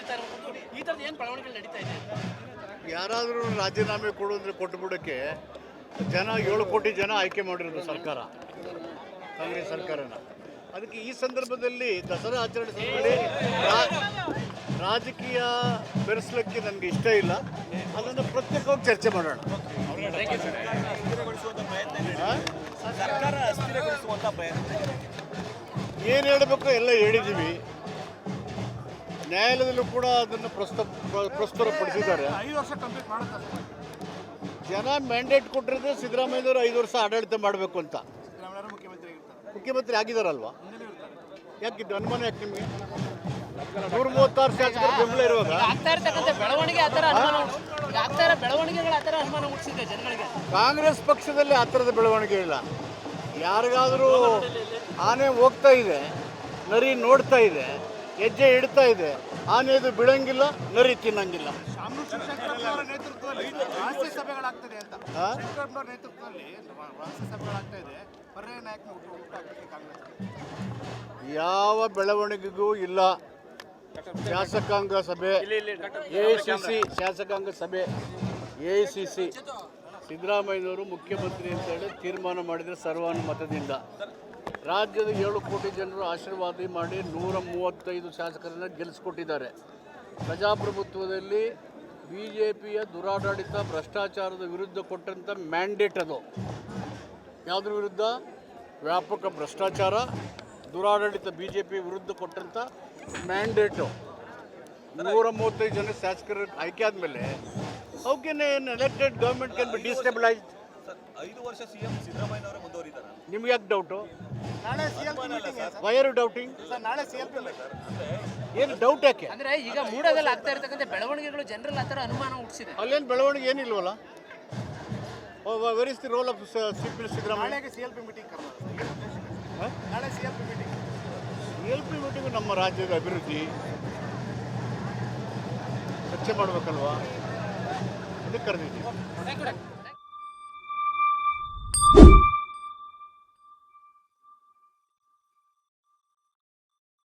ಹೇಳ್ತಾ ಇರುವಂಥದ್ದು ಈ ಥರದ್ದು ಏನು ಬೆಳವಣಿಗೆ ನಡೀತಾ ಇದೆ? ಯಾರಾದರೂ ರಾಜೀನಾಮೆ ಕೊಡು ಅಂದರೆ ಕೊಟ್ಟುಬಿಡೋಕ್ಕೆ ಜನ ಏಳು ಕೋಟಿ ಜನ ಆಯ್ಕೆ ಮಾಡಿರೋದು ಸರ್ಕಾರ. ಕಾಂಗ್ರೆಸ್ ಸರ್ಕಾರನ. ಅದಕ್ಕೆ ಈ ಸಂದರ್ಭದಲ್ಲಿ ದಸರಾ ಆಚರಣೆ ಸಂದರ್ಭದಲ್ಲಿ ರಾ- ರಾಜಕೀಯ ಬೆರೆಸಲಿಕ್ಕೆ ನನಗೆ ಇಷ್ಟ ಇಲ್ಲ. ಅದನ್ನು ಪ್ರತ್ಯೇಕವಾಗಿ ಚರ್ಚೆ ಮಾಡೋಣ. ಏನು ಹೇಳಬೇಕು ಎಲ್ಲ ಹೇಳಿದ್ದೀವಿ ನ್ಯಾಯಾಲಯದಲ್ಲೂ ಕೂಡ ಅದನ್ನು ಪ್ರಸ್ತುತ ಪ್ರ- ಪ್ರಸ್ತುತಪಡಿಸಿದ್ದಾರೆ ಐದು ವರ್ಷ ಕಂಪ್ಲೀಟ್ ಮಾಡುತ್ತೆ ಜನ ಮ್ಯಾಂಡೇಟ್ ಕೊಟ್ಟಿರೋದು ಸಿದ್ದರಾಮಯ್ಯವರು ಐದು ವರ್ಷ ಆಡಳಿತ ಮಾಡಬೇಕು ಅಂತ. ಮುಖ್ಯಮಂತ್ರಿ ಆಗಿರ್ತಾರೆ. ಮುಖ್ಯಮಂತ್ರಿ ಆಗಿದಾರಲ್ವಾ? ಯಾಕಿದ್ದು ಅನುಮಾನ ಯಾಕೆ ನಿಮಗೆ? ನೂರ ಮೂವತ್ತಾರು ಶಾಸಕರು ಬೆಂಬಲ ಇರುವಾಗ? ಆಗ್ತಾ ಇರ್ತಕ್ಕಂಥ ಬೆಳವಣಿಗೆ ಆ ಥರ ಅನುಮಾನ ಈಗ ಆಗ್ತಾ ಇರೋ ಬೆಳವಣಿಗೆಗಳು ಆ ಥರ ಅನುಮಾನ ಹುಟ್ಟಿಸಿದೆ ಜನಗಳಿಗೆ. ಕಾಂಗ್ರೆಸ್ ಪಕ್ಷದಲ್ಲಿ ಆ ಥರದ ಬೆಳವಣಿಗೆ ಇಲ್ಲ. ಯಾರಿಗಾದರೂ ಆನೆ ಹೋಗ್ತಾ ಇದೆ ನರಿ ನೋಡ್ತಾ ಇದೆ ಹೆಜ್ಜೆ ಇಡ್ತಾ ಇದೆ. ಆನೆದು ಬಿಡಂಗಿಲ್ಲ ನರಿ ತಿನ್ನಂಗಿಲ್ಲ. ಇದೆ. ಯಾವ ಬೆಳವಣಿಗೆಗೂ ಇಲ್ಲ. ಶಾಸಕಾಂಗ ಸಭೆ ಎ ಸಿ ಸಿ ಶಾಸಕಾಂಗ ಸಭೆ ಎ ಸಿ ಸಿ. ಸಿದ್ದರಾಮಯ್ಯನವರು ಮುಖ್ಯಮಂತ್ರಿ ಅಂತೇಳಿ ತೀರ್ಮಾನ ಮಾಡಿದರೆ ಸರ್ವಾನುಮತದಿಂದ. ರಾಜ್ಯದ ಏಳು ಕೋಟಿ ಜನರು ಆಶೀರ್ವಾದ ಮಾಡಿ ನೂರ ಮೂವತ್ತೈದು ಶಾಸಕರನ್ನು ಗೆಲ್ಲಿಸ್ಕೊಟ್ಟಿದ್ದಾರೆ. ಪ್ರಜಾಪ್ರಭುತ್ವದಲ್ಲಿ ಬಿ ಜೆ ಪಿಯ ದುರಾಡಳಿತ, ಭ್ರಷ್ಟಾಚಾರದ ವಿರುದ್ಧ ಕೊಟ್ಟಂಥ ಮ್ಯಾಂಡೇಟ್ ಅದು. ಯಾವುದ್ರ ವಿರುದ್ಧ? ವ್ಯಾಪಕ ಭ್ರಷ್ಟಾಚಾರ, ದುರಾಡಳಿತ ಬಿ ಜೆ ಪಿ ವಿರುದ್ಧ ಕೊಟ್ಟಂಥ ಮ್ಯಾಂಡೇಟು ನೂರ ಮೂವತ್ತೈದು ಜನ ಶಾಸಕರ ಆಯ್ಕೆ ಆದಮೇಲೆ how elected government can be sir ಐದು ವರ್ಷ ಸಿಎಂ ಸಿದ್ದರಾಮಯ್ಯನವರೇ ಮುಂದುವರಿತಾರ? ನಿಮ್ಗೆ ಯಾಕೆ ಡೌಟು ನಾಳೆ ಸಿ ವೈರ್ ಡೌಟಿಂಗ್ ಸರ್. ನಾಳೆ ಸಿ ಎಲ್ ಪಿ ಏನು ಡೌಟ್ ಯಾಕೆ? ಅಂದ್ರೆ ಈಗ ಮೂಡೋದಲ್ಲಿ ಆಗ್ತಾ ಇರ್ತಕ್ಕಂಥ ಬೆಳವಣಿಗೆಗಳು ಜನರಲ್ಲಿ ಆ ಥರ ಅನುಮಾನ ಹುಟ್ಟಿಸಿದೆ. ಅಲ್ಲೇನು ಬೆಳವಣಿಗೆ ಏನಿಲ್ವಲ್ಲ? Where is the role of chief minister Siddaramaiah ನಾಳೆಗೆ ಸಿ ಎಲ್ ಪಿ ಮೀಟಿಂಗ್ ನಾಳೆ C L P meeting L P meeting ನಮ್ಮ ರಾಜ್ಯದ ಅಭಿವೃದ್ಧಿ ಚರ್ಚೆ ಮಾಡಬೇಕಲ್ವಾ? ಅದಕ್ಕೆ ಕರೆದಿದ್ದೀವಿ